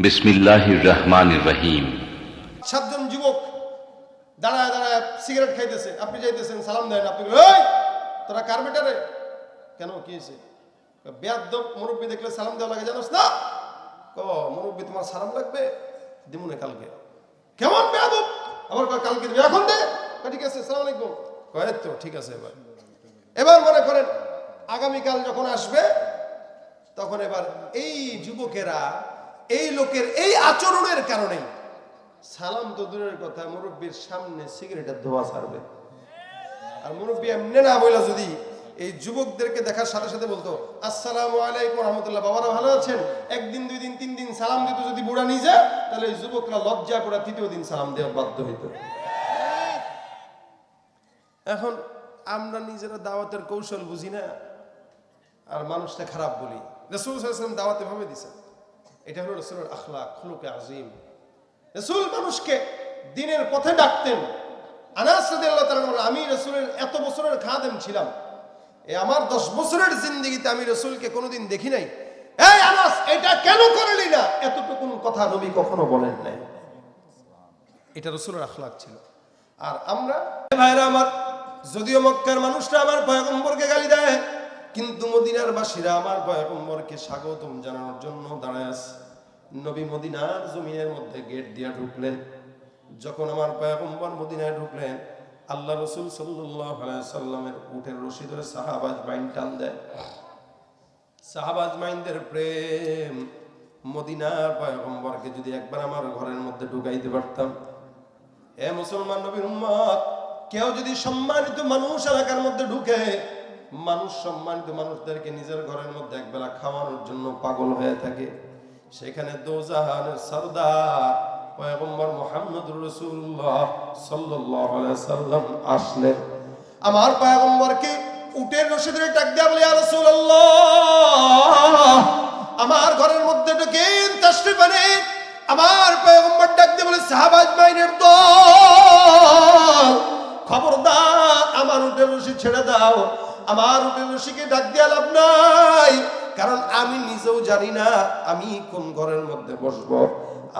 বিসমিল্লাহির রহমানির রহিম। সাতজন যুবক দাঁড়ায় দাঁড়ায় সিগারেট খাইতেছে আপনি যাইতেছেন সালাম দেন আপনি বলেন, "ওই তোরা কার্বেটারে কেন কি হয়েছে বেয়াদ্দ মুরব্বী দেখলে সালাম দেওয়া লাগে জানোস না? ক মুরব্বী তোমার সালাম লাগবে? দিমুনে কালকে। কেমন বেয়াদব? কয় কালকে দিবে। এখন দে। ঠিক আছে সালাম আলাইকুম। কয় তো ঠিক আছে এবার। এবার মনে করেন আগামীকাল যখন আসবে তখন এবার এই যুবকেরা এই লোকের এই আচরণের কারণে। সালাম তো দূরের কথা, মুরব্বীর সামনে সিগারেটের ধোয়া ছাড়বে। আর মুরব্বী এমনি না বইলা যদি এই যুবকদেরকে দেখার সাথে সাথে বলতো, আসসালামু আলাইকুম রহমতুল্লাহ, বাবারা ভালো আছেন? একদিন, দুই দিন, তিন দিন সালাম দিত, যদি বুড়া নিয়ে যায় তাহলে এই যুবকরা লজ্জা করে তৃতীয় দিন সালাম দেওয়ার বাধ্য হইত। এখন আমরা নিজেরা দাওয়াতের কৌশল বুঝি না, আর মানুষটা খারাপ বলি। রসুল দাওয়াতে ভাবে দিছে এটা হলো রসুলের আখলা খুলুকে আজিম রসুল মানুষকে দিনের পথে ডাকতেন। আনাস আমি রসুলের এত বছরের খাদেম ছিলাম। এ আমার দশ বছরের জিন্দগিতে আমি রসুলকে কোনোদিন দেখি নাই। এই আনাস, এটা কেন করলি না? এতটুকুন কথা নবী কখনো বলেন নাই। এটা রসুলের আখলাক ছিল। আর আমরা, ভাইরা আমার, যদিও মক্কার মানুষরা আমার পয়গম্বরকে গালি দেয় কিন্তু মদিনার বাসীরা আমার পয়গম্বরকে স্বাগতম জানানোর জন্য দাঁড়ায় আছে। নবী মদিনার জমিনের মধ্যে গেট দিয়া ঢুকলেন। যখন আমার পয়গম্বর মদিনায় ঢুকলেন, আল্লাহ রসুল সাল্লামের উঠের রশি ধরে সাহাবাজ বাইন টান দেয়। সাহাবাজ মাইন্দের প্রেম, মদিনার পয়গম্বরকে যদি একবার আমার ঘরের মধ্যে ঢুকাইতে পারতাম। এ মুসলমান নবীর উম্মত, কেউ যদি সম্মানিত মানুষ এলাকার মধ্যে ঢুকে মানুষ সম্মানিত মানুষদেরকে নিজের ঘরের মধ্যে একবেলা খাওয়ানোর জন্য পাগল হয়ে থাকে। সেখানে দোজাহানের সর্দার পয়গম্বর মোহাম্মদুর রাসূলুল্লাহ সাল্লাল্লাহু সাল্লাম আসলেন। আমার পয়গম্বরকে উটের রশি ধরে ডাক দেয়া বলে রাসূলুল্লাহ! আমার ঘরের মধ্যে ঢুকেন, তাশরিফ আনেন। আমার পয়গম্বর ডাক দিয়ে বলে সাহাবাজ মাইনের দল, খবরদার, আমার উটের রশি ছেড়ে দাও। আমার উটের রশিকে ডাক দিয়ে লাভ নাই। কারণ আমি নিজেও জানি না আমি কোন ঘরের মধ্যে বসবো।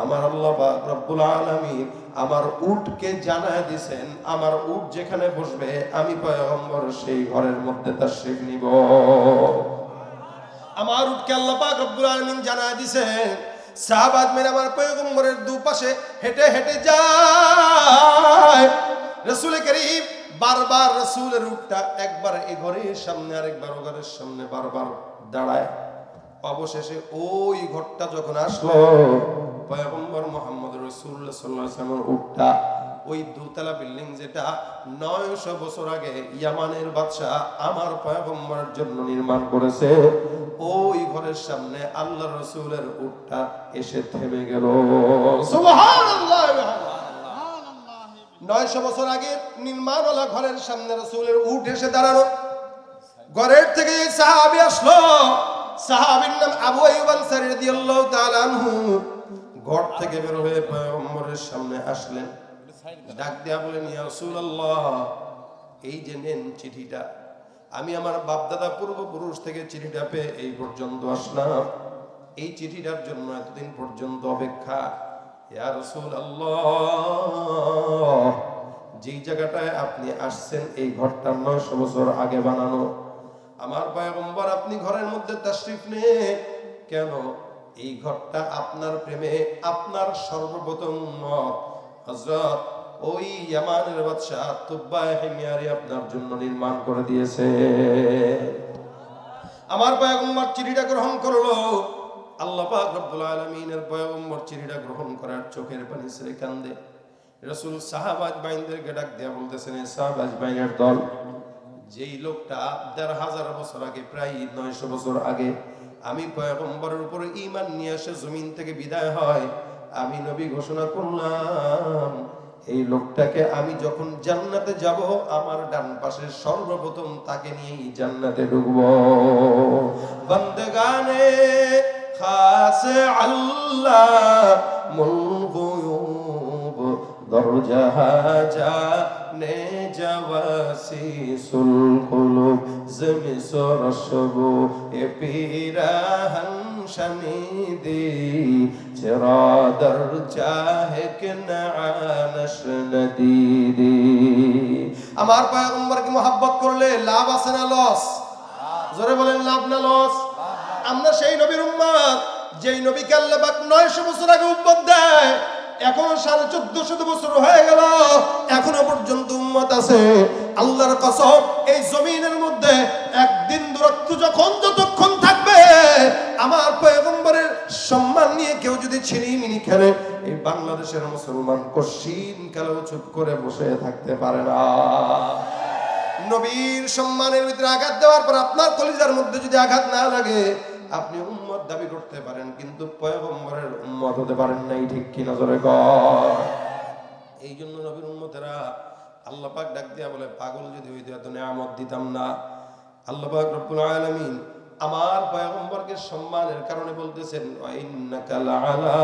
আমার আল্লাহ রব্বুল আলামিন আমার উটকে জানা দিছেন আমার উট যেখানে বসবে আমি পয়গম্বর সেই ঘরের মধ্যে তাশরিফ নিব। আমার উটকে আল্লাহ পাক রব্বুল আলামিন জানায় দিছেন সাহাবাদ মেরে আমার পয়গম্বরের দুপাশে হেঁটে হেঁটে যায়। বারবার রসুলের উটটা একবার এ ঘরের সামনে, আরেকবার ও ঘরের সামনে বারবার দাঁড়ায়। অবশেষে ওই ঘরটা যখন আসলো, পয়গম্বর মোহাম্মদ রসুল্লাহ সাল্লাহ সাল্লামের উটটা ওই দুতলা বিল্ডিং যেটা নয়শো বছর আগে ইয়ামানের বাদশাহ আমার পয়গম্বরের জন্য নির্মাণ করেছে, ওই ঘরের সামনে আল্লাহ রসুলের উটটা এসে থেমে গেল। সুবহানাল্লাহ! নয়শো বছর আগে নির্মাণওয়ালা ঘরের সামনে রসুলের উঠ এসে দাঁড়ানো ঘরের থেকে সাহাবি আসলো। সাহাবির নাম আবু আইয়ুব আনসারী রাদিয়াল্লাহু তাআলা আনহু। ঘর থেকে বের হয়ে পয়গম্বরের সামনে আসলেন। ডাক দিয়া বলেন ইয়া এই যে নেন চিঠিটা। আমি আমার বাপদাদা পূর্বপুরুষ থেকে চিঠিটা পেয়ে এই পর্যন্ত আসলাম। এই চিঠিটার জন্য এতদিন পর্যন্ত অপেক্ষা যেই জায়গাটায় আপনি আসছেন, এই ঘরটা নয়শো বছর আগে বানানো। আমার পয়গম্বর, আপনি ঘরের মধ্যে তাশরিফ নেন। কেন? এই ঘরটা আপনার প্রেমে, আপনার সর্বপ্রথম মত। হযরত ওই ইয়ামানের তুব্বা আপনার জন্য নির্মাণ করে দিয়েছে। আমার পয়গম্বর, চিঠিটা গ্রহণ করল। আলামিনের চিঠিটা গ্রহণ করার চোখের পানি কান্দে। রসুল সাহাবাজ বাইনদেরকে ডাক বলতেছেন সাহাবাজ বাইনের দল, যেই লোকটা দেড় হাজার বছর আগে, প্রায় নয়শো বছর আগে, আমি পয়গম্বরের উপরে ইমান নিয়ে আসে জমিন থেকে বিদায় হয়, আমি নবী ঘোষণা করলাম, এই লোকটাকে আমি যখন জান্নাতে যাব, আমার ডান পাশে সর্বপ্রথম তাকে নিয়েই জান্নাতে ঢুকবো। বন্দগানে খাস خاس علام الغيوب درجها جانے جواسیس القلوب زمس رشبو پیرہن شنیدی چرا در چاہ کنعانش ندیدی আমার পয়গম্বরকে মোহাব্বত করলে লাভ আছে না লস জোরে বলেন লাভ না লস আমরা সেই নবীর উম্মত, যেই নবীকে আল্লাহ পাক নয়শো বছর আগে উম্মত দেয়, এখনও সাড়ে চোদ্দশো বছর হয়ে গেল, এখনও পর্যন্ত উম্মত আছে। আল্লাহর কসম, এই জমিনের মধ্যে একদিন দূরত্ব যখন যতক্ষণ থাকবে, আমার পয়গম্বরের সম্মান নিয়ে কেউ যদি ছিনিমিনি খেলে, এই বাংলাদেশের মুসলমান কশিন কালেও চুপ করে বসে থাকতে পারে না। নবীর সম্মানের ভিতরে আঘাত দেওয়ার পর আপনার কলিজার মধ্যে যদি আঘাত না লাগে আপনি উম্মত দাবি করতে পারেন, কিন্তু পয়গম্বরের উম্মত হতে পারেন নাই, ঠিক কি নজরে এই জন্য নবীর উম্মতেরা আল্লাহ পাক ডাক দিয়া বলে, পাগল যদি হইতে এত নেয়ামত দিতাম না। আল্লাহ পাক রব্বুল আলামিন আমার পয়গম্বরকে সম্মানের কারণে বলতেছেন ইন্নাকা লাআলা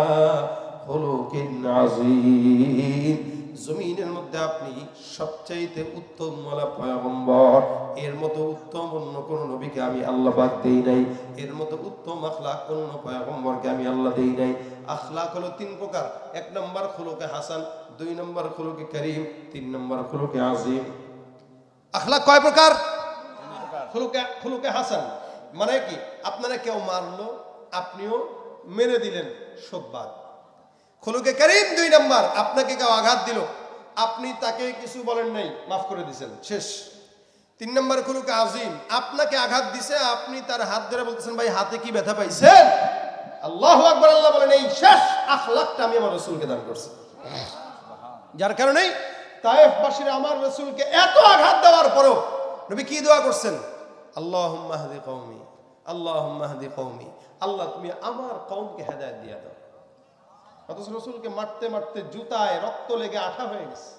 খুলুকিন আযীম। জমিনের মধ্যে আপনি সবচাইতে উত্তম মালা পয়গম্বর। এর মতো উত্তম অন্য কোন নবীকে আমি আল্লাহ পাক দেই নাই। এর মতো উত্তম আখলাক অন্য পয়গম্বরকে আমি আল্লাহ দেই নাই। আখলাক হলো তিন প্রকার। এক নম্বর খুলুকে হাসান, দুই নম্বর খুলুকে করিম, তিন নম্বর খুলুকে আজিম। আখলাক কয় প্রকার? খুলুকে খুলুকে হাসান। মানে কি? আপনারা কেউ মারলো আপনিও মেনে দিলেন সোদবাদ খুলুকে করিম দুই নাম্বার, আপনাকে কেউ আঘাত দিল। আপনি তাকে কিছু বলেন নাই, মাফ করে দিয়েছেন শেষ। তিন নম্বর খুলুকে আজিম, আপনাকে আঘাত দিছে, আপনি তার হাত ধরে বলতেছেন, ভাই, হাতে কি ব্যথা পাইছেন? আল্লাহ আকবর, আল্লাহ বলেন, এই শেষ আখলাকটা আমি আমার রসুলকে দান করছি। যার কারণেই তায়েফবাসীরা আমার রসুলকে এত আঘাত দেওয়ার পরেও নবী কি দোয়া করছেন? আল্লাহ মাহদি কৌমি আল্লাহ মাহদি কৌমি আল্লাহ তুমি আমার কৌমকে হেদায়ত দিয়া দাও। অথচ রসুলকে মারতে মারতে জুতায় রক্ত লেগে আঠা হয়ে গেছে।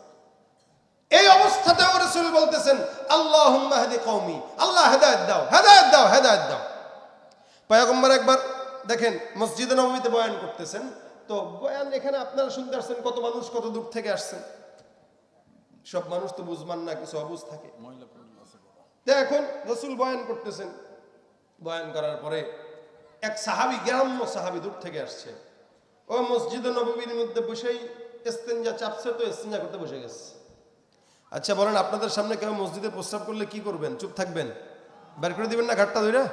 এই অবস্থাতেও রসুল বলতেছেন আল্লাহ মাহদি কৌমি আল্লাহ হেদায়ত দাও হেদায়ত দাও হেদায়ত দাও। পয়গম্বর একবার দেখেন মসজিদে নবমীতে বয়ান করতেছেন। তো বয়ান এখানে আপনারা শুনতে আসছেন কত মানুষ কত দূর থেকে আসছেন। সব মানুষ তো বুঝমান না কিছু অবুঝ থাকে। এখন রসুল বয়ান করতেছেন। বয়ান করার পরে এক সাহাবি গ্রাম্য সাহাবি দূর থেকে আসছে। ও মসজিদে নবমীর মধ্যে বসেই ইস্তেঞ্জা চাপছে তো, ইস্তেঞ্জা করতে বসে গেছে। আচ্ছা বলেন, আপনাদের সামনে কেউ মসজিদে প্রস্রাব করলে কি করবেন? চুপ থাকবেন? বের করে দিবেন না ঘাটটা ধরে?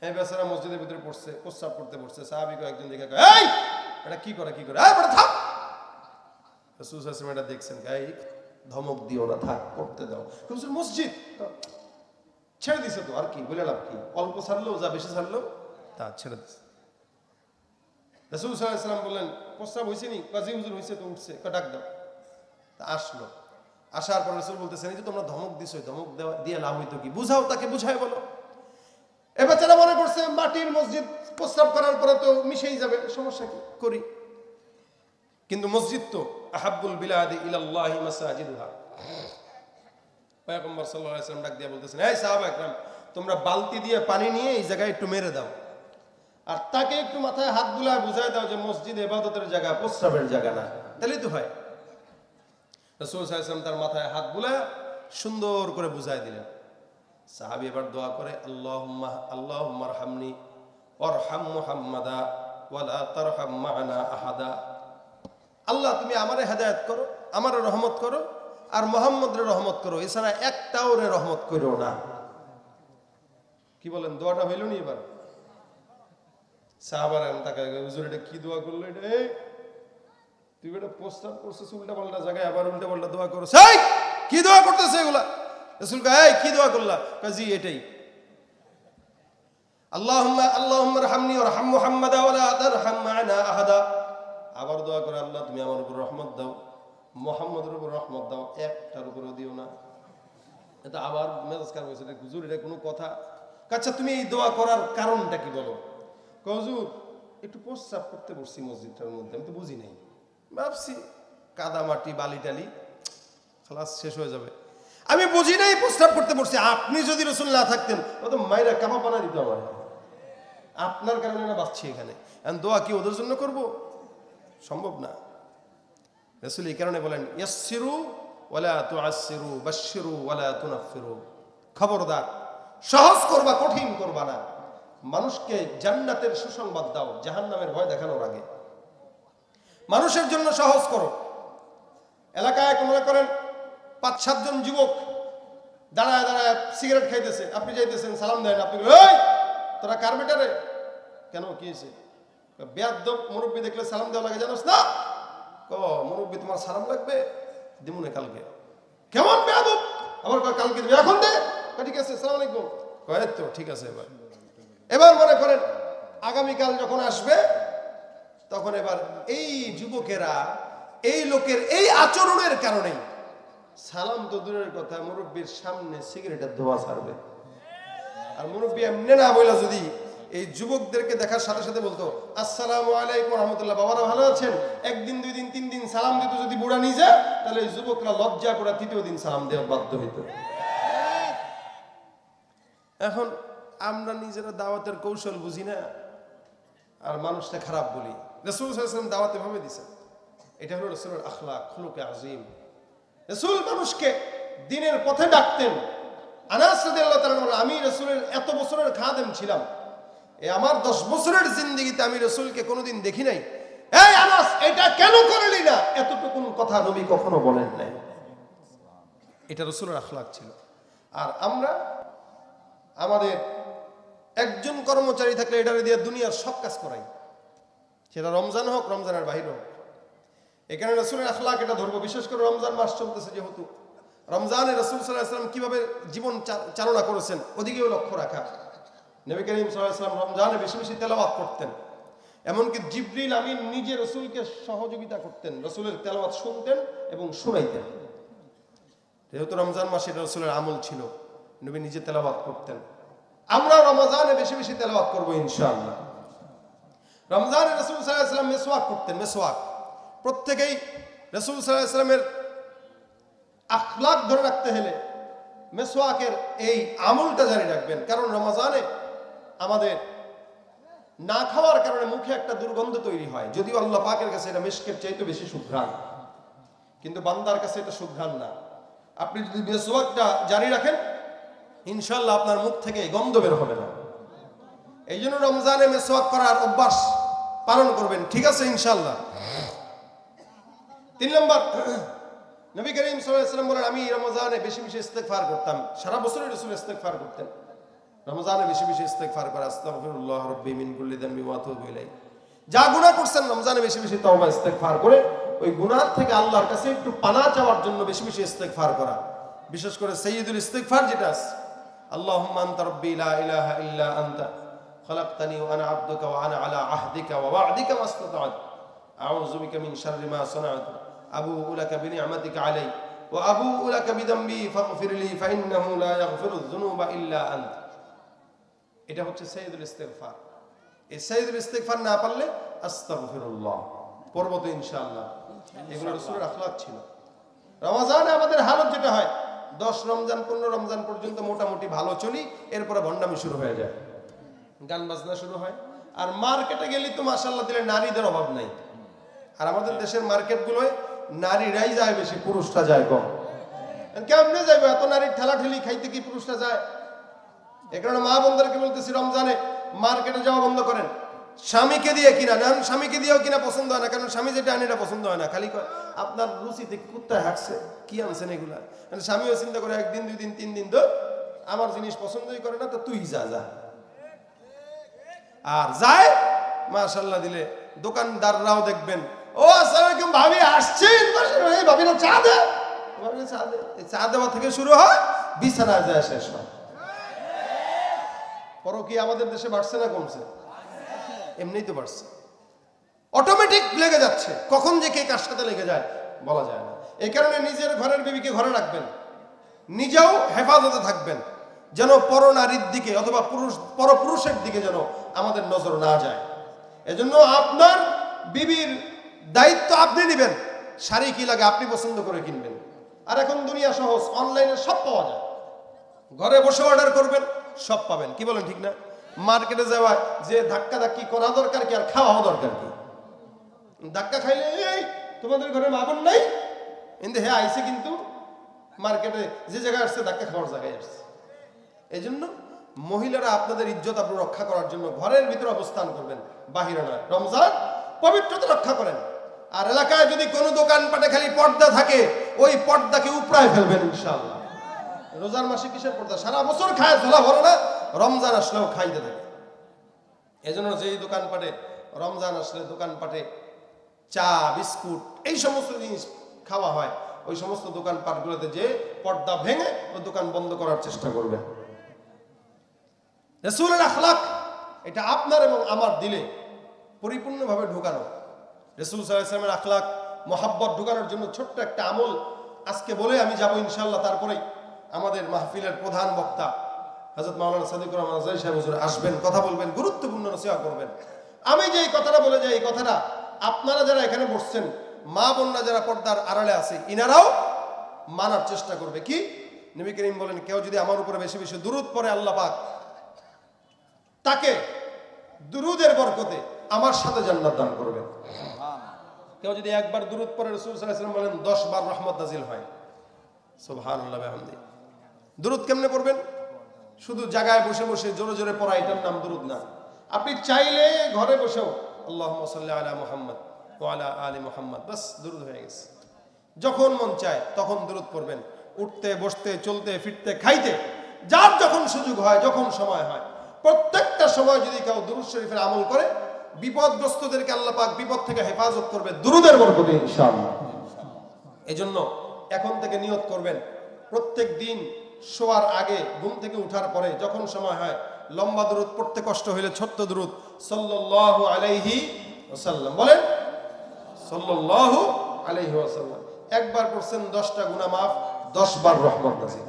হ্যাঁ বেচারা মসজিদের ভিতরে পড়ছে, প্রস্রাব করতে পড়ছে সাহাবিকে একজন দেখে এই, এটা কি করে কি করে? এই, বেটা থাক রাসূল এটা দেখছেন, এই, ধমক দিও না, থাক করতে দাও। কিন্তু মসজিদ, ছেড়ে দিছে তো, আর কি, বলে লাভ কি? অল্প ছাড়লেও যা বেশি ছাড়লেও তা ছেড়ে দিছে। রাসূল ওয়াসাল্লাম বললেন প্রস্রাব হয়েছে নি? কাজী হুজুর হয়েছে তো, উঠছে। ডাক দাও। তা আসলো। আসার পর রসুল বলতেছেন, এই যে তোমরা ধমক দিছো ধমক দেওয়া, দিয়ে লাভ হইতো কি? বুঝাও, তাকে বুঝাই বলো। এ বাচ্চারা মনে করছে মাটির মসজিদ প্রস্রাব করার পরে তো মিশেই যাবে, সমস্যা কি? করি। কিন্তু মসজিদ তো, আহাব্বুল বিলাদি ইলাল্লাহি মাসাজিদুহা। পয়গম্বর সাল্লাল্লাহু আলাইহি ওয়াসাল্লাম ডাক দিয়ে বলতেছেন, এই সাহাবা একরাম তোমরা বালতি দিয়ে পানি নিয়ে এই জায়গায় একটু মেরে দাও। আর তাকে একটু মাথায় হাত বুলায় বুঝায় দাও যে মসজিদ ইবাদতের জায়গা, প্রস্রাবের জায়গা না। তাহলেই তো হয়। রসুল সাল্লাম তার মাথায় হাত বুলায় সুন্দর করে বুঝাই দিলেন। সাহাবি এবার দোয়া করে আল্লাহ আল্লাহ হামনি অরহাম মুহাম্মাদা ওয়ালা তারহাম মা'ানা আহাদা। আল্লাহ, তুমি আমারে হেদায়েত করো, আমারে রহমত করো, আর মোহাম্মদের রহমত করো। এছাড়া একটাও রে রহমত করো না। কি বলেন, দোয়াটা হইল নি এবার? সাহাবার তাকে হুজুর, এটা কি দোয়া করল এটা? এই, তুই এটা প্রস্তাব করছিস, উল্টা পাল্টা জায়গায় আবার উল্টা পাল্টা দোয়া করো সেই কি দোয়া করতেছে এগুলা? রসুল এই, কি দোয়া করলা? কাজী এটাই। আল্লাহুম্মা আল্লাহুম্মা রহমনি ওয়া রহম মুহাম্মাদা ওয়া লা তারহাম মা'না আহাদা। আবার দোয়া করে আল্লাহ, তুমি আমার উপর রহমত দাও। মুহাম্মাদের উপর রহমত দাও, একটার উপরও দিও না। এটা আবার মেজাজ খারাপ হয়েছে। হুজুর, এটা কোনো কথা? আচ্ছা তুমি এই দোয়া করার কারণটা কি বলো? কয়, হুজুর একটু প্রস্রাব করতে বসছি মসজিদটার মধ্যে আমি তো বুঝি নাই। ভাবছি কাদা মাটি বালি টালি ক্লাস শেষ হয়ে যাবে। আমি বুঝি নাই প্রস্তাব করতে বসছি। আপনি যদি রসুল না থাকতেন ও তো মায়েরা কামা পানা দিত আমার। আপনার কারণে না বাঁচছি এখানে। এখন দোয়া কি ওদের জন্য করব? সম্ভব না। রসুল এই কারণে বলেন ইয়াসিরু ওয়ালা তুআসিরু বাশশিরু ওয়ালা তুনাফিরু খবরদার সহজ করবা কঠিন করবা না। মানুষকে জান্নাতের সুসংবাদ দাও জাহান্নামের ভয় দেখানোর আগে। মানুষের জন্য সহজ করো। এলাকায় মনে করেন পাঁচ সাতজন যুবক দাঁড়ায় দাঁড়ায় সিগারেট খাইতেছে আপনি যাইতেছেন সালাম দেন আপনি বলেন, "এই, তোরা কার্বেটারে কেন কি হয়েছে? মুরব্বী দেখলে সালাম দেওয়া লাগে জানোস না? ক মুরব্বী তোমার সালাম লাগবে? দিমুনে কালকে। কেমন বেয়াদব আবার কালকে এখন দে। ঠিক আছে সালাম আলাইকুম। কয় তো ঠিক আছে এবার। এবার মনে করেন, আগামীকাল যখন আসবে, তখন এবার এই যুবকেরা, এই লোকের এই আচরণের কারণেই সালাম তো দূরের কথা, মুরব্বীর সামনে সিগারেটের ধোয়া ছাড়বে। আর মুরব্বী এমনি না বইলা যদি এই যুবকদেরকে দেখার সাথে সাথে বলতো, আসসালাম আলাইকুম রহমতুল্লাহ, বাবারা ভালো আছেন? একদিন, দুই দিন, তিন দিন সালাম দিত, যদি বুড়া নিয়ে যায়, তাহলে এই যুবকরা লজ্জা করে তৃতীয় দিন সালাম দেওয়ার বাধ্য হইত। এখন আমরা নিজেরা দাওয়াতের কৌশল বুঝি না, আর মানুষটা খারাপ বলি। রসুল সাল্লাম দাওয়াতে ভাবে দিছে এটা হলো রসুলের আখলা খুলুকে আজিম। রসুল মানুষকে দিনের পথে ডাকতেন। আনাস আমি রসুলের এত বছরের খাদেম ছিলাম। এ আমার দশ বছরের জিন্দিগিতে আমি রসুলকে কোনোদিন দেখি নাই। আনাস, এটা কেন করলি না? এতটুকুন কথা নবী কখনো বলেন নাই। এটা রসুলের আখলাক ছিল। আর আমরা আমাদের একজন কর্মচারী থাকলে এটারে দিয়ে দুনিয়ার সব কাজ করাই। সেটা রমজান হোক, রমজানের বাহির হোক। এখানে রসুলের আখলাক এটা ধরবো। বিশেষ করে রমজান মাস চলতেছে যেহেতু। রমজানে রসুল সাল্লাহ ইসলাম কীভাবে জীবন চালনা করেছেন, ওদিকেও লক্ষ্য রাখা। নবী করিম সাল্লাহ ইসলাম রমজানে বেশি বেশি তেলাওয়াত করতেন। এমনকি জিব্রিল আমিন নিজে রসুলকে সহযোগিতা করতেন, রসুলের তেলাওয়াত শুনতেন এবং শুনাইতেন। যেহেতু রমজান মাসে রসুলের আমল ছিল, নবী নিজে তেলাওয়াত করতেন। আমরা রমজানে বেশি বেশি তেলাওয়াত করব ইনশাআল্লাহ। রমজানে রসুল সাল্লাহ সাল্লাম মেসোয়াক করতেন মেসোয়াক প্রত্যেকেই রসুল সাল্লাহ সাল্লামের আখলাক ধরে রাখতে হলে মেসোয়াকের এই আমলটা জারি রাখবেন। কারণ রমজানে আমাদের না খাওয়ার কারণে মুখে একটা দুর্গন্ধ তৈরি হয়। যদিও আল্লাহ পাকের কাছে এটা মেশকের চাইতে বেশি সুঘ্রাণ কিন্তু বান্দার কাছে এটা সুঘ্রাণ না। আপনি যদি মেসোয়াকটা জারি রাখেন ইনশাল্লাহ আপনার মুখ থেকে গন্ধ বের হবে না। এই জন্য রমজানে মেসোয়াক করার অভ্যাস পালন করবেন, ঠিক আছে ইনশাল্লাহ তিন নম্বর, নবী করিম সাল্লাম বলেন, আমি রমজানে বেশি বেশি ইস্তেকফার করতাম। সারা বছরই রসুল ইস্তেকফার করতেন। রমজানে বেশি বেশি ইস্তেকফার করা, আস্তাগফিরুল্লাহ রাব্বি মিন কুল্লি যামবি ওয়া আতুবু যা গুনাহ করছেন, রমজানে বেশি বেশি তওবা, ইস্তেগফার করে ওই গুনাহ থেকে আল্লাহর কাছে একটু পানা চাওয়ার জন্য বেশি বেশি ইস্তেগফার করা। বিশেষ করে সাইয়্যিদুল ইস্তেগফার যেটা আছে আল্লাহুম্মা আনতা রাব্বি লা ইলাহা ইল্লা আনতা خلقتني وانا عبدك وانا على عهدك ووعدك ما استطعت اعوذ بك من شر ما صنعت ابوء لك بنعمتك علي وابوء لك بذنبي فاغفر لي فانه لا يغفر الذنوب الا انت এটা হচ্ছে সাইয়্যিদুল ইস্তেগফার এই সাইয়্যিদুল ইস্তেগফার না পারলে আস্তাগফিরুল্লাহ পড়ব তো ইনশাআল্লাহ এগুলো রাসূলের আখলাক ছিল রমজানে আমাদের হালত যেটা হয় দশ রমজান, পনেরো রমজান পর্যন্ত মোটামুটি ভালো চলি, এরপরে ভণ্ডামি শুরু হয়ে যায়। গান বাজনা শুরু হয়। আর মার্কেটে গেলেই তো মাসাল্লাহ দিলে নারীদের অভাব নাই। আর আমাদের দেশের মার্কেটগুলোয় নারীরাই যায় বেশি, পুরুষরা যায় কম। কেমনে যাইবে? এত নারীর ঠেলা ঠেলি খাইতে কি পুরুষরা যায়? এ কারণে মা বোনদেরকে বলতেছি, রমজানে মার্কেটে যাওয়া বন্ধ করেন। স্বামীকে দিয়ে কিনা? না, স্বামীকে দিয়েও কিনা পছন্দ হয় না, কারণ স্বামী যেটা আনে এটা পছন্দ হয় না। খালি আপনার রুচিতে কুত্তায় হাঁকছে, কি আনছেন এগুলা? মানে স্বামীও চিন্তা করে, একদিন দুই দিন তিন দিন তো আমার জিনিস পছন্দই করে না, তো তুই যা যা। আর যায় মাশাল্লাহ দিলে, দোকানদাররাও দেখবেন, ও আসসালামু ভাবি, আসছেন? এই ভাবিরা চা দে। চা দেওয়া থেকে শুরু হয়, বিছানায় যায় শেষ হয়। পরও কি আমাদের দেশে বাড়ছে না কমছে। এমনিই তো বাড়ছে। অটোমেটিক লেগে যাচ্ছে। কখন যে কে কার সাথে লেগে যায়, বলা যায় না। এই কারণে নিজের ঘরের বিবিকে ঘরে রাখবেন। নিজেও হেফাজতে থাকবেন। যেন পর নারীর দিকে অথবা পুরুষ, পরপুরুষের দিকে যেন আমাদের নজর না যায়। এজন্য আপনার বিবির দায়িত্ব আপনি নেবেন। শাড়ি কি লাগে আপনি পছন্দ করে কিনবেন। আর এখন দুনিয়া সহজ, অনলাইনে সব পাওয়া যায়। ঘরে বসে অর্ডার করবেন, সব পাবেন। কি বলেন, ঠিক না? মার্কেটে যাওয়া যে ধাক্কা ধাক্কি করা দরকার কি আর খাওয়া দরকার কি? ধাক্কা খাইলে তোমাদের ঘরে মাবন নাই? কিন্তু হ্যাঁ আইসে কিন্তু মার্কেটে যে জায়গায় আসছে, ধাক্কা খাওয়ার জায়গায় আসছে। এই জন্য মহিলারা আপনাদের ইজ্জত আপনি রক্ষা করার জন্য ঘরের ভিতরে অবস্থান করবেন, বাহিরে নয়। রমজান পবিত্রতা রক্ষা করেন। আর এলাকায় যদি কোনো দোকানপাটে খালি পর্দা থাকে, ওই পর্দাকে উপড়ায় ফেলবেন ইনশাআল্লাহ। রোজার মাসে কিসের পর্দা? সারা বছর খায়, ঝোলা ভরে না। রমজান আসলেও খাইতে থাকে। এজন্য যেই দোকানপাটে রমজান আসলে দোকানপাটে চা, বিস্কুট, এই সমস্ত জিনিস খাওয়া হয়, ওই সমস্ত দোকানপাটগুলোতে যে পর্দা ভেঙে ওই দোকান বন্ধ করার চেষ্টা করবেন রসুলের আখলাক, এটা আপনার এবং আমার দিলে পরিপূর্ণভাবে ঢুকানো। রসুল সাল্লামের আখলাক, মোহাব্বত ঢুকানোর জন্য ছোট্ট একটা আমল আজকে বলে আমি যাব ইনশাল্লাহ তারপরেই আমাদের মাহফিলের প্রধান বক্তা হজরত মাওলানা সাদিকুর রহমান আজহারি সাহেব হুজুর আসবেন, কথা বলবেন, গুরুত্বপূর্ণ নসিহা করবেন। আমি যে এই কথাটা বলে যাই, এই কথাটা আপনারা যারা এখানে বসছেন, মা বোনরা যারা পর্দার আড়ালে আছে, ইনারাও মানার চেষ্টা করবে। কি? নবী করিম বলেন, কেউ যদি আমার উপরে বেশি বেশি দূরত পরে আল্লাহ পাক তাকে দুরুদের বরকতে আমার সাথে জান্নাত দান করবেন। কেউ যদি একবার দুরুদ পরে রসুল সাল্লাম বলেন, দশ বার রহমত নাজিল হয়। সুবহানাল্লাহ, বিহামদি। দুরুদ কেমনে করবেন শুধু জায়গায় বসে বসে জোরে জোরে পড়া, এটার নাম দুরুদ না। আপনি চাইলে ঘরে বসেও আল্লাহ সাল্লি আলা মুহাম্মদ ওয়ালা আলী মুহাম্মদ। বাস, দুরুদ হয়ে গেছে। যখন মন চায়, তখন দূরত পড়বেন। উঠতে, বসতে, চলতে, ফিরতে, খাইতে, যার যখন সুযোগ হয়, যখন সময় হয়। প্রত্যেকটা সময় যদি কেউ দুরুদ শরীফের আমল করে, বিপদগ্রস্তদেরকে আল্লাহ পাক বিপদ থেকে হেফাজত করবে দুরুদের বরকতে, ইনশাআল্লাহ। এজন্য এখন থেকে নিয়ত করবেন, প্রত্যেক দিন শোয়ার আগে, ঘুম থেকে উঠার পরে যখন সময় হয়, লম্বা দূরত পড়তে কষ্ট হইলে ছোট্ট দূরত সাল্লাল্লাহু আলাইহি ওয়াসাল্লাম। বলেন, সাল্লাল্লাহু আলাইহি ওয়াসাল্লাম। একবার পড়ছেন দশটা গুনাহ মাফ দশ বার রহমত নাজিল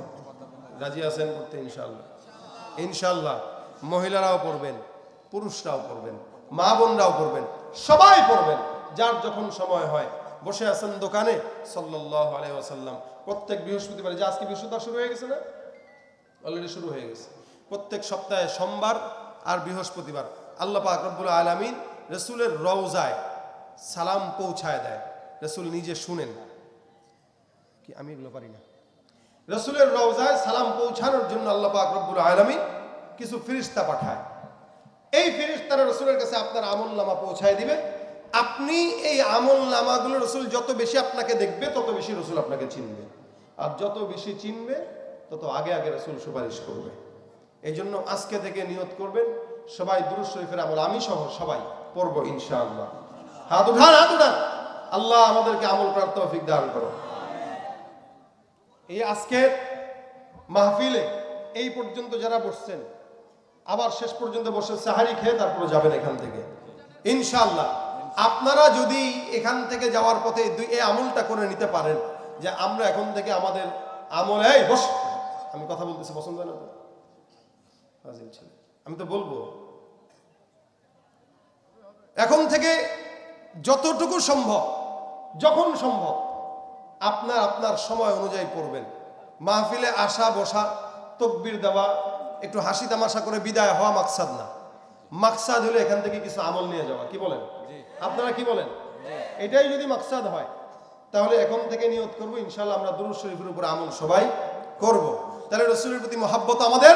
রাজি আছেন পড়তে ইনশাল্লাহ ইনশাল্লাহ মহিলারাও পড়বেন, পুরুষরাও পড়বেন, মা বোনরাও পড়বেন, সবাই পড়বেন। যার যখন সময় হয়, বসে আছেন দোকানে, সাল্লাল্লাহু আলাইহি ওয়াসাল্লাম। প্রত্যেক বৃহস্পতিবার। যে আজকে বৃহস্পতিবার শুরু হয়ে গেছে না? অলরেডি শুরু হয়ে গেছে। প্রত্যেক সপ্তাহে সোমবার আর বৃহস্পতিবার। আল্লাহ পাক রব্বুল আলামিন রসুলের রওজায় সালাম পৌঁছায় দেয়। রসুল নিজে শুনেন। কি, আমি এগুলো পারি না? রসুলের রওজায় সালাম পৌঁছানোর জন্য আল্লাহ পাক রব্বুল আলামিন কিছু ফিরিস্তা পাঠায়। এই ফিরিস্তারা রসুলের কাছে আপনার আমল নামা পৌঁছায় দিবে। আপনি এই আমল নামাগুলো রসুল যত বেশি আপনাকে দেখবে, তত বেশি রসুল আপনাকে চিনবে। আর যত বেশি চিনবে, তত আগে আগে রসুল সুপারিশ করবে। এই জন্য আজকে থেকে নিয়ত করবেন, সবাই দুরুদ শরীফের আমল, আমি সহ সবাই পড়ব ইনশাআল্লাহ। হাত উঠান হাত উঠান। আল্লাহ আমাদেরকে আমল করার তৌফিক দান করো। এই আজকের মাহফিলে এই পর্যন্ত যারা বসছেন, আবার শেষ পর্যন্ত বসে সাহারি খেয়ে তারপরে যাবেন এখান থেকে। ইনশাআল্লাহ। আপনারা যদি এখান থেকে যাওয়ার পথে দুই এই আমলটা করে নিতে পারেন, যে আমরা এখন থেকে আমাদের আমল এই, বস। আমি কথা বলতেছি পছন্দ না। আমি তো বলব। এখন থেকে যতটুকু সম্ভব, যখন সম্ভব, আপনার আপনার সময় অনুযায়ী পড়বেন মাহফিলে আসা, বসা, তকবির দেওয়া, একটু হাসি তামাশা করে বিদায় হওয়া মাকসাদ না। মাকসাদ হলে এখান থেকে কিছু আমল নিয়ে যাওয়া। কি বলেন? আপনারা কি বলেন? এটাই যদি মাকসাদ হয় তাহলে এখন থেকে নিয়ত করব ইনশাল্লাহ আমরা দুরুদ শরীফের উপর আমল সবাই করব। তাহলে রসুলের প্রতি মহাব্বত আমাদের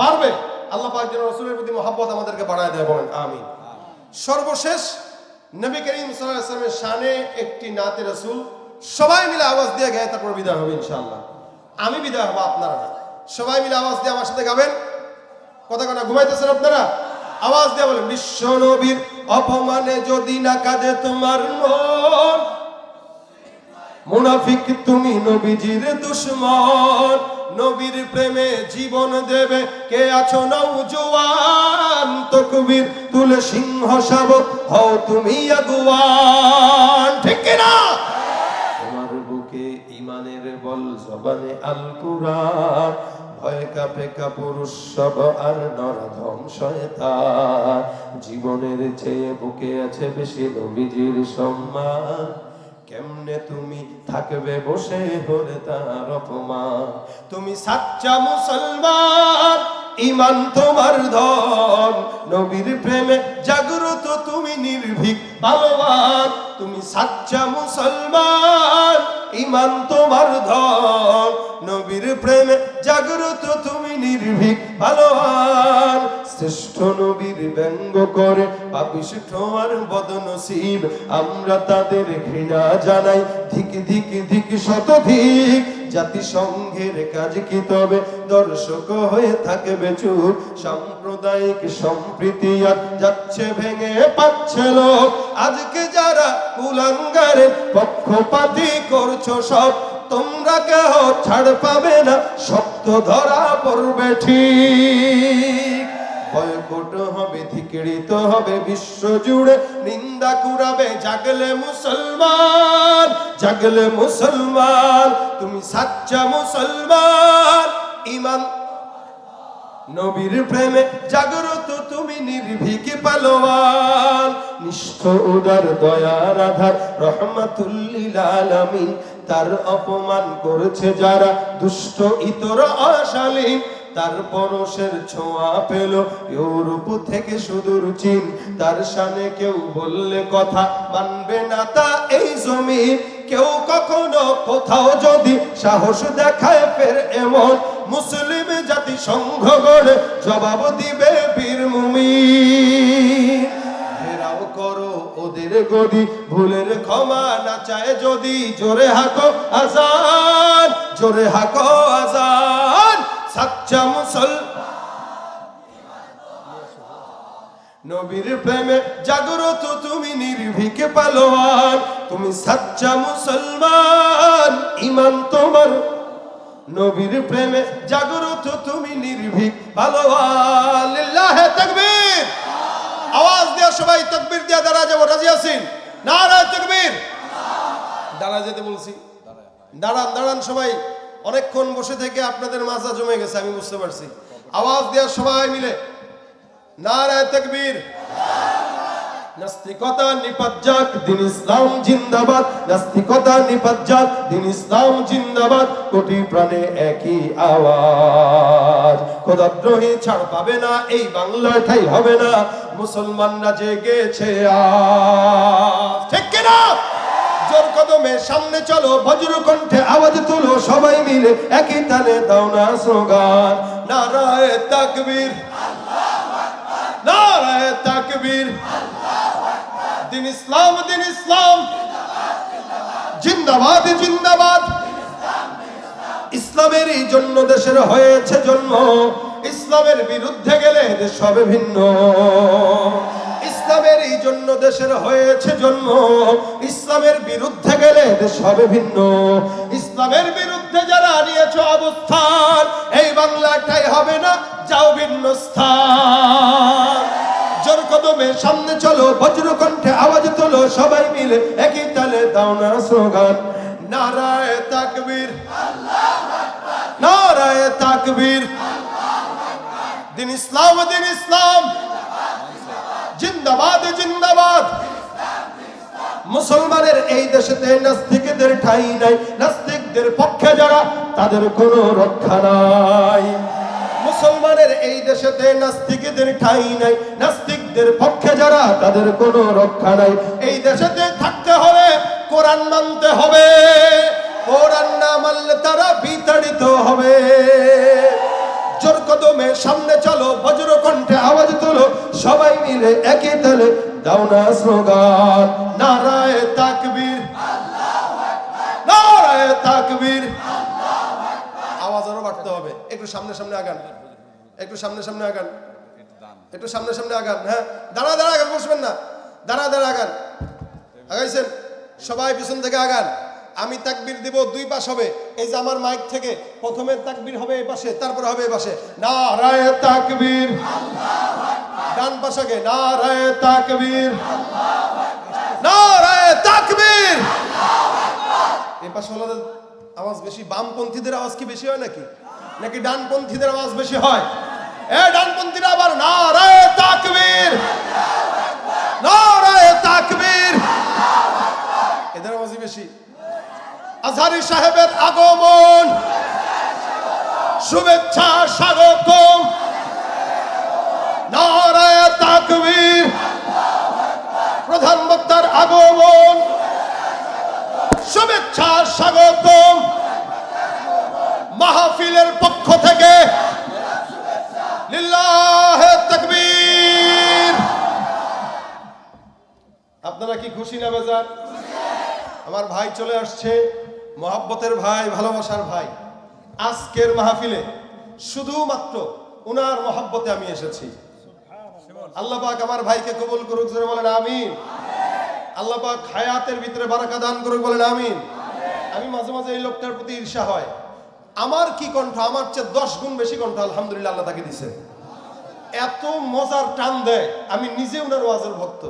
বাড়বে। আল্লাহ পাক যেন রসুলের প্রতি মহাব্বত আমাদেরকে বাড়ায় দেয় বলেন আমিন। সর্বশেষ নবী করিম সাল্লামের শানে একটি নাতে রসুল সবাই মিলে আওয়াজ দিয়ে গায়ে তারপর বিদায় হবে ইনশাল্লাহ আমি বিদায় হব আপনারা। সবাই মিলে আওয়াজ দিয়ে আমার সাথে গাবেন। কথা কথা ঘুমাইতেছেন আপনারা? আওয়াজ দিয়ে বলেন, বিশ্ব নবীর অপমানে যদি না কাঁদে তোমার মন, মুনাফিক তুমি নবীজির দুশ্মন, নবীর প্রেমে জীবন দেবে, কে আছো নৌজওয়ান তকবীর তুলে সিংহ শাবক হও তুমি আগুয়ান। ঠিক না? তোমার বুকে ইমানের বল জবানে আল কুরআন ভয় কাপে কাপুরুষ সব আর নরধম শয়তান। জীবনের চেয়ে বুকে আছে বেশি নবীজির সম্মান। কেমনে তুমি থাকবে বসে হরে তার অপমান? তুমি সাচ্চা মুসলমান, ইমান তোমার ধন। নবীর প্রেমে জাগ্রত তুমি নির্ভীক ভালোবান তুমি সাচ্চা মুসলমান ইমান তোমার ধন। নবীর প্রেমে জাগ্রত তুমি নির্ভীক, ভালোবান। শ্রেষ্ঠ নবীর ব্যঙ্গ করে আমরা তাদের ঘৃণা জানাই, ধিক ধিক ধিক শতধিক জাতিসংঘের কাজ কি তবে? দর্শক হয়ে থাকবে চুপ সাম্প্রদায়িক সম্প্রীতি আর যাচ্ছে ভেঙে পাচ্ছে লোক আজকে যারা কুলাঙ্গারের পক্ষপাতি করছ সব, তোমরা কেহ ছাড় পাবে না। শক্ত ধরা পড়বে ঠিক। বয়কট হবে, ধিকৃত হবে বিশ্ব জুড়ে নিন্দা কুড়াবে, জাগলে মুসলমান জাগলে মুসলমান। তুমি সাচ্চা মুসলমান, ইমান। নবীর প্রেমে জাগ্রত তুমি নির্ভীক পালোয়ান। নিষ্ঠ উদার দয়ার আধার, রহমাতুল্লিল তার অপমান করেছে যারা দুষ্ট, ইতর অশালীন। তার পরশের ছোঁয়া পেল। ইউরোপ থেকে সুদূর চীন। তার সামনে কেউ বললে কথা মানবে না তা এই জমি। কেউ কখনো কোথাও যদি সাহস দেখায় ফের এমন। মুসলিম জাতি সংঘ গড়ে জবাব দিবে বীর মুমিন। ওদের গদি, ভুলের ক্ষমা না চায় যদি, জোরে হাকো আজান, জোরে হাকো আজান। সাচ্চা মুসল নবীর প্রেমে জাগ্রত তুমি নির্ভীক পালোয়ান, তুমি সাচ্চা মুসলমান, ইমান তোমার। নবীর প্রেমে জাগ্রত তুমি নির্ভীক পালোয়ান। লিল্লাহে তাকবীর। আওয়াজ দিয়ে সবাই তকবির দিয়া দাঁড়া যাব। রাজি আসিন নারায় তকবির। দাঁড়া যেতে বলছি। দাঁড়ান দাঁড়ান সবাই। অনেকক্ষণ বসে থেকে আপনাদের মাজা জমে গেছে, আমি বুঝতে পারছি। আওয়াজ দেওয়া সবাই মিলে। নারায় তকবীর। নাস্তিকতা নিপাজ্জাক দিন ইসলাম জিন্দাবাদ। নাস্তিকতা নিপাজ্জাক দিন ইসলাম জিন্দাবাদ। কোটি প্রাণে একই আওয়াজ। খোদাদ্রোহী ছাড় পাবে না, এই বাংলার ঠাই হবে না। মুসলমানরা জেগেছে আজ। ঠিক কিনা? জোর কদমে সামনে চলো, বজ্র কণ্ঠে আওয়াজ তুলো, সবাই মিলে একই তালে দাও না স্লোগান। নারায় তাকবীর। নারায় তাকবীর। দিন ইসলাম দিন ইসলাম। জিন্দাবাদ জিন্দাবাদ। ইসলামের এই জন্য দেশের হয়েছে জন্ম। ইসলামের বিরুদ্ধে গেলে দেশ হবে ভিন্ন। ইসলামের এই জন্য দেশের হয়েছে জন্ম। ইসলামের বিরুদ্ধে গেলে দেশ হবে ভিন্ন। ইসলামের বিরুদ্ধে যারা নিয়েছ অবস্থান, এই বাংলাটাই হবে না, যাও ভিন্ন স্থান। জোর কদমে সামনে চলো বজ্র কণ্ঠে আওয়াজ তোলো, সবাই মিলে একই তালে দাও না স্লোগান। নারায় তাকবীর। নারায় তাকবীর। দিন ইসলাম দিন ইসলাম। জিন্দাবাদ জিন্দাবাদ। মুসলমানের এই দেশেতে নাস্তিকদের ঠাই নাই। নাস্তিকদের পক্ষে যারা, তাদের কোনো রক্ষা নাই। মুসলমানের এই দেশেতে নাস্তিকদের ঠাই নাই। নাস্তিকদের পক্ষে যারা, তাদের কোনো রক্ষা নাই। এই দেশেতে থাকতে হলে কোরআন মানতে হবে। কোরআন না মানলে তারা বিতাড়িত হবে। জোর কদমে সামনে চলো, বজ্র কণ্ঠে আওয়াজ তোলো, সবাই মিলে একই তালে দাও না স্লোগান। নারায় তাকবীর। নারায় তাকবীর। আওয়াজ আরও বাড়তে হবে। একটু সামনে সামনে আগান। একটু সামনে সামনে আগান। একটু সামনে সামনে আগান হ্যাঁ? দাঁড়া দাঁড়া, আগান, বসবেন না। দাঁড়া দাঁড়া, আগান। আগাইছেন? সবাই পিছন থেকে আগান। আমি তাকবির দিব, দুই পাশ হবে। এই যে আমার মাইক থেকে প্রথমে তাকবির হবে এই পাশে, তারপরে হবে এই পাশে। নারায় তাকবীর। ডান পাশ আগে, নারায় তাকবীর। নারায় তাকবীর। এই পাশে ওনাদের আওয়াজ বেশি, বামপন্থীদের আওয়াজ কি বেশি হয় নাকি? নাকি ডানপন্থীদের আওয়াজ বেশি হয়? এ ডানপন্থীরা আবার নারায় তাকবীর। নারায় তাকবীর। এদের আওয়াজই আজহারি সাহেবের আগমন। শুভেচ্ছা স্বাগতম। নারায় তাকবীর। প্রধান বক্তার আগমন। শুভেচ্ছা স্বাগতম। মাহফিলের পক্ষ থেকে আপনারা কি খুশি না বেজার? আমার ভাই চলে আসছে, মহাব্বতের ভাই, ভালোবাসার ভাই। আজকের মাহফিলে শুধুমাত্র উনার মহাব্বতে আমি এসেছি। আল্লাহ পাক আমার ভাইকে কবুল করুক, জোরে বলেন, আমিন। আল্লাহ পাক হায়াতের ভিতরে বারাকা দান করুক, বলেন, আমিন। আমি মাঝে মাঝে এই লোকটার প্রতি ঈর্ষা হয়। আমার কি কণ্ঠ? আমার চেয়ে দশ গুণ বেশি কণ্ঠ আলহামদুলিল্লাহ আল্লাহ তাকে দিছে। এত মজার টান দেয়। আমি নিজে উনার ওয়াজের ভক্ত।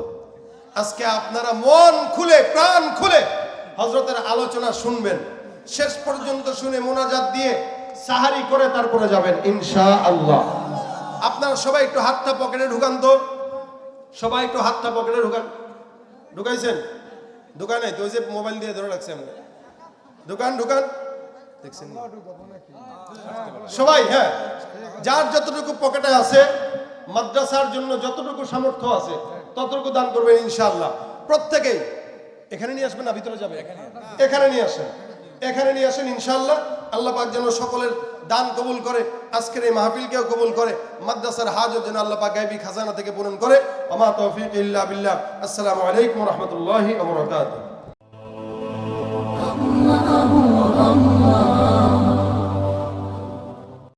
আজকে আপনারা মন খুলে, প্রাণ খুলে হজরতের আলোচনা শুনবেন। শেষ পর্যন্ত শুনে মোনাজাত দিয়ে সাহারি করে তারপরে যাবেন ইনশা আল্লাহ আপনারা সবাই একটু হাতটা পকেটে ঢুকান তো। সবাই একটু হাতটা পকেটে ঢুকান। ঢুকাইছেন? নাই, তো যে মোবাইল দিয়ে ধরে রাখছে আমরা ঢুকান ঢুকান। দেখছেন সবাই হ্যাঁ যার যতটুকু পকেটে আছে, মাদ্রাসার জন্য যতটুকু সামর্থ্য আছে, ততটুকু দান করবেন প্রত্যেকেই, এখানে নিয়ে আসবেন না, ভিতরে যাবে? এখানে নিয়ে আসেন। এখানে নিয়ে আসেন আল্লাহ যেন সকলের দান কবুল করে, আজকের এই মাহফিলকেও কবুল করে, মাদ্রাসার হাজত যেন আল্লাহ পাক গাইবি খাজানা থেকে পূরণ করে। আমার তৌফিক ইল্লা আসসালামু আলাইকুম